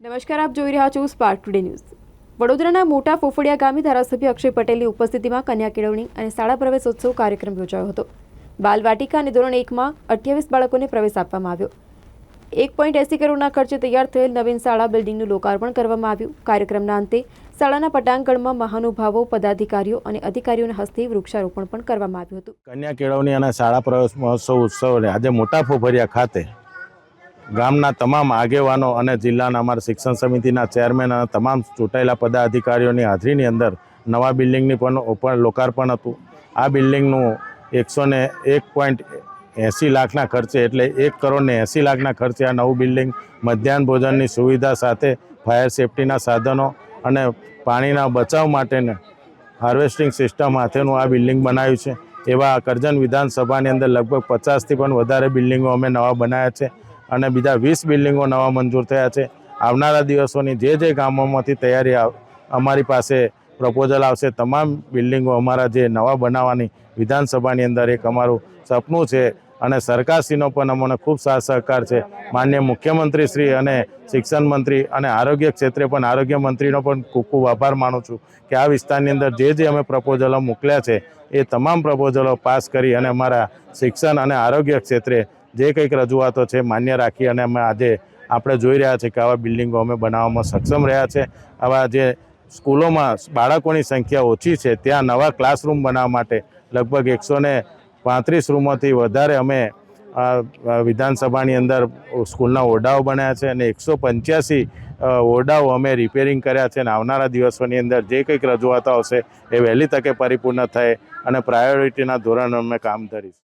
નમસ્કાર, આપ જોઈ રહ્યા છો સ્પાર્ક ટુડે ન્યૂઝ વડોદરાના મોટા ફોફડિયા ગામે ધારાસભ્ય અક્ષય પટેલની ઉપસ્થિતિમાં કન્યા કેળવણી અને શાળા પ્રવેશોત્સવ કાર્યક્રમ યોજાયો હતો. બાલવાટિકા અને ધોરણ એકમાં અઠ્યાવીસ બાળકોને પ્રવેશ આપવામાં આવ્યો. એક પોઈન્ટ એસી કરોડના ખર્ચે તૈયાર થયેલ નવીન શાળા બિલ્ડિંગનું લોકાર્પણ કરવામાં આવ્યું. કાર્યક્રમના અંતે શાળાના પટાંગણમાં મહાનુભાવો, પદાધિકારીઓ અને અધિકારીઓના હસ્તે વૃક્ષારોપણ પણ કરવામાં આવ્યું હતું. કન્યા કેળવણી અને શાળા પ્રવેશ મહોત્સવ ઉત્સવને આજે મોટા ફોફરિયા ખાતે ગામના તમામ આગેવાનો અને જિલ્લાના અમારા શિક્ષણ સમિતિના ચેરમેન અને તમામ ચૂંટાયેલા પદાધિકારીઓની હાજરીની અંદર નવા બિલ્ડિંગની પણ ઓપન લોકાર્પણ હતું. આ બિલ્ડિંગનું એકસો ને એક પોઈન્ટ એંસી લાખના ખર્ચે એટલે એક કરોડ ને એંસી લાખના ખર્ચે આ નવું બિલ્ડિંગ મધ્યાહન ભોજનની સુવિધા સાથે ફાયર સેફટીના સાધનો અને પાણીના બચાવ માટેને હાર્વેસ્ટિંગ સિસ્ટમ હાથેનું આ બિલ્ડિંગ બનાવ્યું છે. એવા કરજણ વિધાનસભાની અંદર લગભગ પચાસથી પણ વધારે બિલ્ડિંગો અમે નવા બનાવ્યા છે. અને બીજા વીસ બિલ્ડિંગો નવા મંજૂર થયા છે. આવનારા દિવસોની જે જે ગામોમાંથી તૈયારી અમારી પાસે પ્રપોઝલ આવશે, તમામ બિલ્ડિંગો અમારા જે નવા બનાવવાની વિધાનસભાની અંદર એક અમારું સપનું છે અને સરકારશ્રીનો પણ અમને ખૂબ સાથ સહકાર છે. માન્ય મુખ્યમંત્રી શ્રી અને શિક્ષણ મંત્રી અને આરોગ્ય ક્ષેત્રે પણ આરોગ્ય મંત્રીનો પણ ખૂબ ખૂબ આભાર માનું છું કે આ વિસ્તારની અંદર જે જે અમે પ્રપોઝલો મોકલ્યા છે, એ તમામ પ્રપોઝલો પાસ કરી અને અમારા શિક્ષણ અને આરોગ્ય ક્ષેત્રે જે કંઈક રજૂઆતો છે, માન્ય રાખી અને અમે આજે આપણે જોઈ રહ્યા છીએ કે આવા બિલ્ડિંગો અમે બનાવવામાં સક્ષમ રહ્યા છે. આવા જે સ્કૂલોમાં બાળકોની સંખ્યા ઓછી છે, ત્યાં નવા ક્લાસરૂમ બનાવવા માટે લગભગ એકસો ને પાંત્રીસ રૂમોથી વધારે અમે વિધાનસભાની અંદર સ્કૂલના ઓરડાઓ બન્યા છે અને એકસો પંચ્યાસી ઓરડાઓ અમે રિપેરિંગ કર્યા છે અને આવનારા દિવસોની અંદર જે કંઈક રજૂઆતો આવશે એ વહેલી તકે પરિપૂર્ણ થાય અને પ્રાયોરિટીના ધોરણે અમે કામ કરીશું